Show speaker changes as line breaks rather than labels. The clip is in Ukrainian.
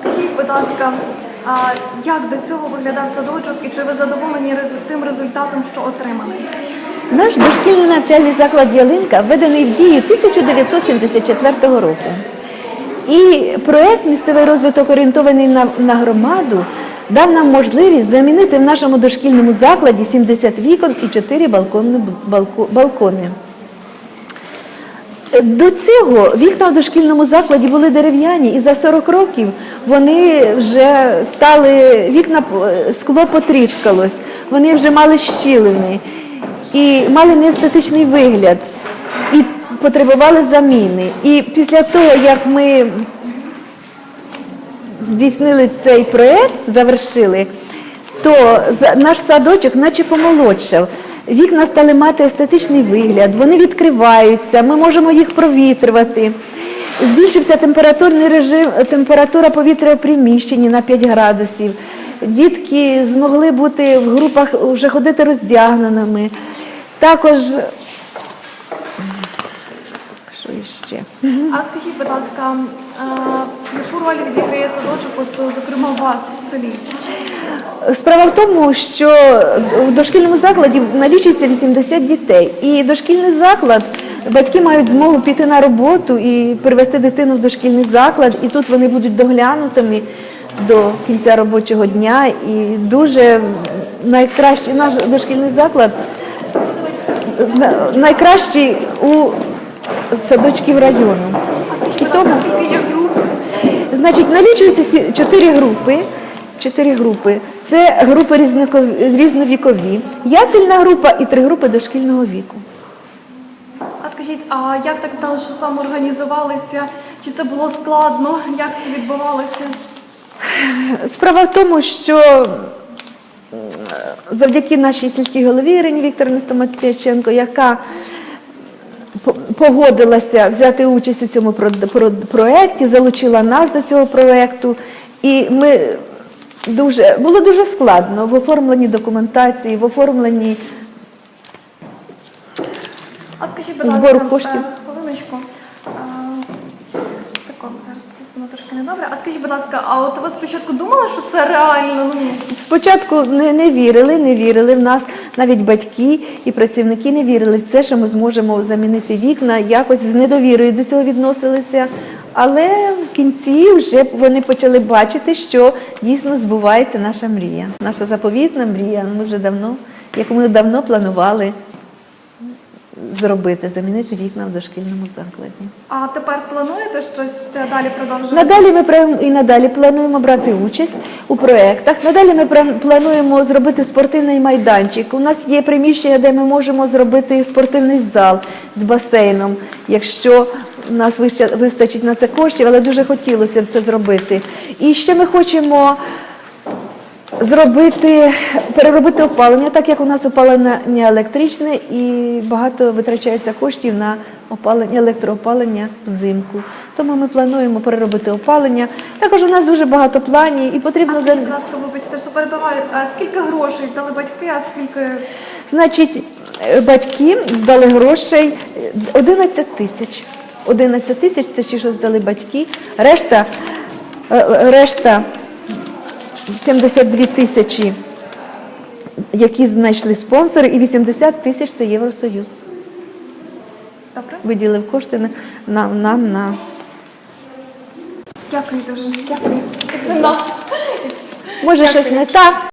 скажіть, будь ласка, а як до цього виглядав садочок і чи ви задоволені тим результатом, що отримали?
Наш дошкільний навчальний заклад Ялинка введений в дію 1974 року. І проєкт місцевий розвиток орієнтований на, на громаду дав нам можливість замінити в нашому дошкільному закладі 70 вікон і 4 балкони. балкони. До цього вікна в дошкільному закладі були дерев'яні, і за 40 років вони вже стали, вікна скло потріскалось, вони вже мали щілини і мали неестетичний вигляд, і потребували заміни. І після того, як ми здійснили цей проєкт, завершили, то наш садочок наче помолодшав. Вікна стали мати естетичний вигляд, вони відкриваються, ми можемо їх провітрювати. Збільшився температурний режим, температура повітря у приміщенні на 5 градусів. Дітки змогли бути в групах вже ходити роздягненими. Також що іще?
А скажіть, будь ласка, яку роль відіграє садочок, от, зокрема у вас в селі?
Справа в тому, що в дошкільному закладі налічується 80 дітей, і дошкільний заклад батьки мають змогу піти на роботу і привезти дитину в дошкільний заклад, і тут вони будуть доглянутими до кінця робочого дня. І дуже найкращий наш дошкільний заклад найкращий у садочків району. І тому-
скільки є груп?
Значить, налічується сі- чотири групи. Чотири групи. Це групи різновікові, ясельна група і три групи дошкільного віку.
А скажіть, а як так сталося, що саме організувалися? Чи це було складно? Як це відбувалося?
Справа в тому, що завдяки нашій сільській голові Ірині Вікторівні Стоматяченко, яка погодилася взяти участь у цьому про- про- проєкті, залучила нас до цього проєкту. І ми дуже було дуже складно в оформленні документації, в оформленні
А скажіть, будь
Збору
ласка,
коштів.
е, хвилиночку. А, тако, зараз воно трошки недобре. А скажіть, будь ласка, а от ви спочатку думали, що це реально? Ну,
Спочатку не, не вірили, не вірили в нас, навіть батьки і працівники не вірили в це, що ми зможемо замінити вікна, якось з недовірою до цього відносилися. Але в кінці вже вони почали бачити, що дійсно збувається наша мрія, наша заповітна мрія. Ми вже давно, яку ми давно планували зробити, замінити вікна в дошкільному закладі.
а тепер плануєте щось далі продовжувати?
Надалі ми і надалі плануємо брати участь у проєктах. Надалі ми плануємо зробити спортивний майданчик. У нас є приміщення, де ми можемо зробити спортивний зал з басейном, якщо нас вистачить на це коштів, але дуже хотілося б це зробити. І ще ми хочемо зробити, переробити опалення, так як у нас опалення не електричне і багато витрачається коштів на опалення, електроопалення взимку. Тому ми плануємо переробити опалення. Також у нас дуже багато планів і потрібно за-
скажіть, будь ласка, вибачте, що перебиваю. А скільки грошей дали батьки, а скільки
Значить, е, батьки здали грошей е, 11 тисяч. 11 тисяч це ті, що здали батьки. Решта, е, е, решта 72 тисячі, які знайшли спонсори, і 80 тисяч це Євросоюз.
добре?
Виділив кошти на- нам, нам на
Дякую дуже. Дякую. It's enough. It's...
може щось не так.